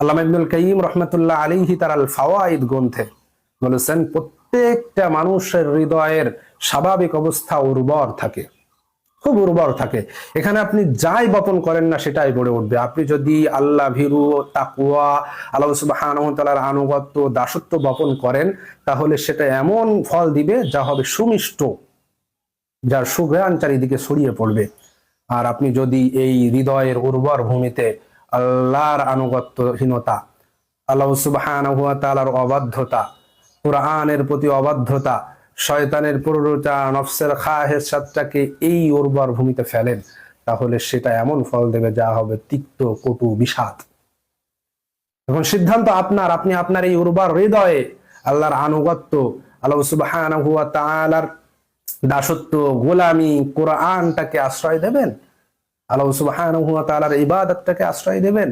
আল্লাহ ইবনুল কাইম রহমতুল্লাহ আলিহি তার আল ফাওয়াইদ গ্রন্থে বলেছেন, প্রত্যেকটা মানুষের হৃদয়ের স্বাভাবিক অবস্থা উর্বর থাকে, খুব উর্বর থাকে। এখানে আপনি যাই বপন করেন না, সেটাই গড়ে উঠবে। আপনি যদি আল্লাহ ভিরু তাকুয়া আল্লাহ সুবাহানতালার আনুগত্য, দাসত্ব বপন করেন, তাহলে সেটা এমন ফল দিবে যা হবে সুমিষ্ট, যার সুঘ্রাণ চারিদিকে ছড়িয়ে পড়বে। আর আপনি যদি এই হৃদয়ের উর্বর ভূমিতে আল্লাহর আনুগত্যহীনতা, আল্লাহ সুবাহানতালার অবাধ্যতা, কোরআনের প্রতি অবাধ্যতা, শয়তানের পুরোটা নফসের খাহের সাতটাকে এই উর্বর ভূমিতে ফেলেন, তাহলে সেটা এমন ফল দেবে যা হবে তিক্ত কটু বিষাদ। এখন সিদ্ধান্ত আপনার, আপনি আপনার এই উর্বর হৃদয়ে আল্লাহর আনুগত্য, আল্লাহ সুবহানাহু ওয়া তাআলার দাসত্ব, গোলামি, কোরআনটাকে আশ্রয় দেবেন? আল্লাহ আশ্রয় দেবেন?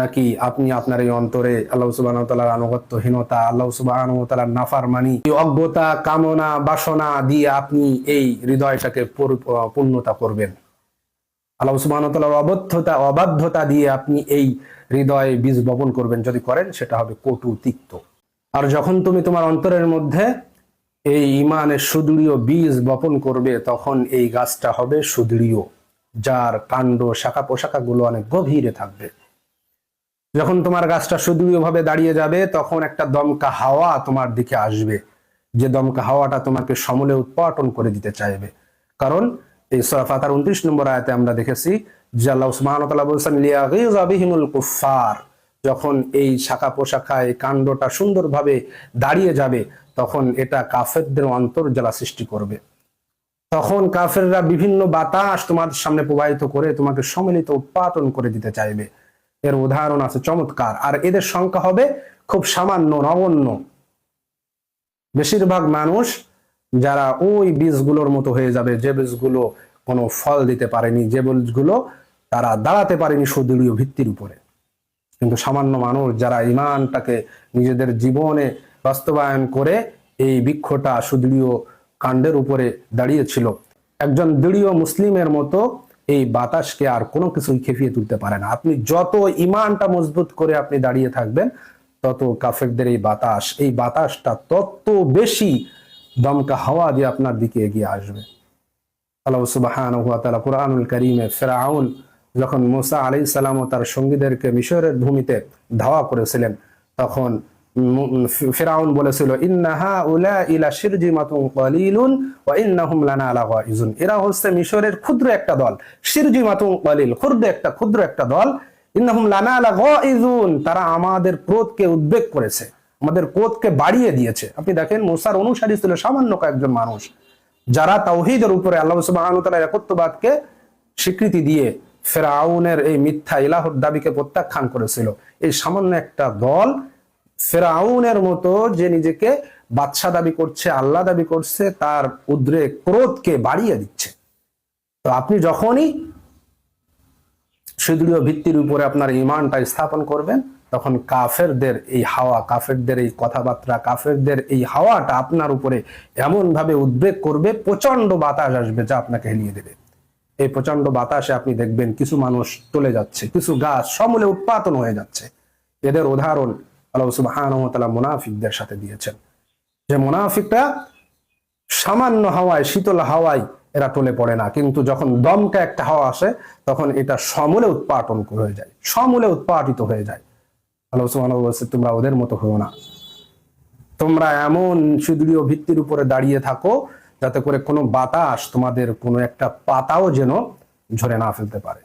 নাকি আপনি আপনার এই অন্তরে আল্লাহ সুবাহ আনুগত্যহীনতা, আল্লাহ সুবাহ অজ্ঞতা, কামনা, বাসনা দিয়ে আপনি এই হৃদয়টাকে পূর্ণতা করবেন? আল্লাহ সুবাহ অবদ্ধতা, অবাধ্যতা দিয়ে আপনি এই হৃদয়ে বীজ বপন করবেন, যদি করেন সেটা হবে কটু তিক্ত আর যখন তুমি তোমার অন্তরের মধ্যে এই ইমানের সুদৃঢ় বীজ বপন করবে, তখন এই গাছটা হবে সুদৃঢ়। যার কাণ্ড, শাখা পোশাখাগুলো অনেক গভীরে থাকবে। যখন তোমার গাছটা সুদৃঢ়ভাবে দাঁড়িয়ে যাবে, তখন একটা দমকা হাওয়া তোমার দিকে আসবে। যে দমকা হাওয়াটা তোমাকে সমলে উৎপাটন করে দিতে চাইবে। কারণ এই সূরা ফাতার উনত্রিশ নম্বর আয়াতে আমরা দেখেছি, যে আল্লাহ তাআলা বলছেন, লিয়াগিযা বিহিমুল কুফফার। যখন এই শাখা পোশাখা, এই কাণ্ডটা সুন্দরভাবে দাঁড়িয়ে যাবে, তখন এটা কাফেরদের অন্তর জ্বালা সৃষ্টি করবে। তখন কাফেররা বিভিন্ন বাতাস তোমার সামনে প্রবাহিত করে তোমাকে সম্মিলিত উৎপাদন করে দিতে চাইবে। এর উদাহরণ আছে চমৎকার। আর এদের সংখ্যা হবে খুব সামান্য, নগণ্য। বেশিরভাগ মানুষ যারা ওই বীজগুলোর মতো হয়ে যাবে, যে বীজগুলো কোনো ফল দিতে পারেনি, যে বীজগুলো তারা দাঁড়াতে পারেনি সুদৃঢ় ভিত্তির উপরে। কিন্তু সামান্য মানুষ যারা ইমানটাকে নিজেদের জীবনে বাস্তবায়ন করে, এই বৃক্ষটা সুদৃঢ় কাণ্ডের উপরে দাঁড়িয়েছিল। একজন দৃঢ় মুসলিমের মতো এই বাতাসকে আর কোনো কিছুই খেপিয়ে তুলতে পারে না। আপনি যত ইমানটা মজবুত করে আপনি দাঁড়িয়ে থাকবেন, তত কাফেরদের এই বাতাস, এই বাতাসটা তত বেশি দমকা হাওয়া দিয়ে আপনার দিকে এগিয়ে আসবে। কারীমে যখন মুসা আলাইহিস সালাম ও তার সঙ্গীদেরকে মিশরের ভূমিতে ধাওয়া করেছিলেন, তখন মু- ফি- ফিরআউন বলেছিল ইন্নাহা উলা ইলা কালিলুন ইন্নাহুম লানা লাগাইজুন। এরা হচ্ছে মিশরের ক্ষুদ্র একটা দল। কালিল, ক্ষুদ্র একটা ক্ষুদ্র একটা দল। ইন্নাহুম লানা লাগাইজুন, তারা আমাদের ক্রোধকে উদ্বেগ করেছে, আমাদের ক্রোধকে বাড়িয়ে দিয়েছে। আপনি দেখেন, মুসার অনুসারী ছিল সামান্য কয়েকজন মানুষ, যারা তাওহীদের উপরে আল্লাহ সুবহানাহু ওয়া তাআলার একত্ববাদকে স্বীকৃতি দিয়ে ফেরাউনের এই মিথ্যা ইলাহর দাবিকে প্রত্যাখ্যান করেছিল। এই সামান্য একটা দল ফেরাউনের মতো যে নিজেকে বাদশা দাবি করছে, আল্লাহ দাবি করছে, তার উদ্রেক ক্রোধকে বাড়িয়ে দিচ্ছে। তো আপনি যখনই সুদৃঢ় ভিত্তির উপরে আপনার ইমানটা স্থাপন করবেন, তখন কাফেরদের এই হাওয়া, কাফেরদের এই কথাবার্তা, কাফেরদের এই হাওয়াটা আপনার উপরে এমন ভাবে উদ্বেগ করবে প্রচণ্ড বাতাস আসবে যা আপনাকে হেলিয়ে দেবে। এই প্রচণ্ড বাতাসে আপনি দেখবেন কিছু মানুষ চলে যাচ্ছে, কিছু গাছ সমূলে উৎপাদন হয়ে যাচ্ছে। এদের উদাহরণ আল্লাহ সুবহানাহু ওয়া মুনাফিকদের সাথে দিয়েছেন। যে মুনাফিকরা সামান্য হাওয়ায়, শীতল হাওয়ায় এরা টলে পড়ে না। কিন্তু যখন দমকা একটা হাওয়া আসে, তখন এটা সমূলে উৎপাটন হয়ে যায়, সমূলে উৎপাটিত হয়ে যায়। আল্লাহ সুবহানাহু বলছে, তোমরা ওদের মতো হও না। তোমরা এমন সুদৃঢ় ভিত্তির উপরে দাঁড়িয়ে থাকো, যাতে করে কোনো বাতাস তোমাদের কোনো একটা পাতাও যেন ঝরে না ফেলতে পারে।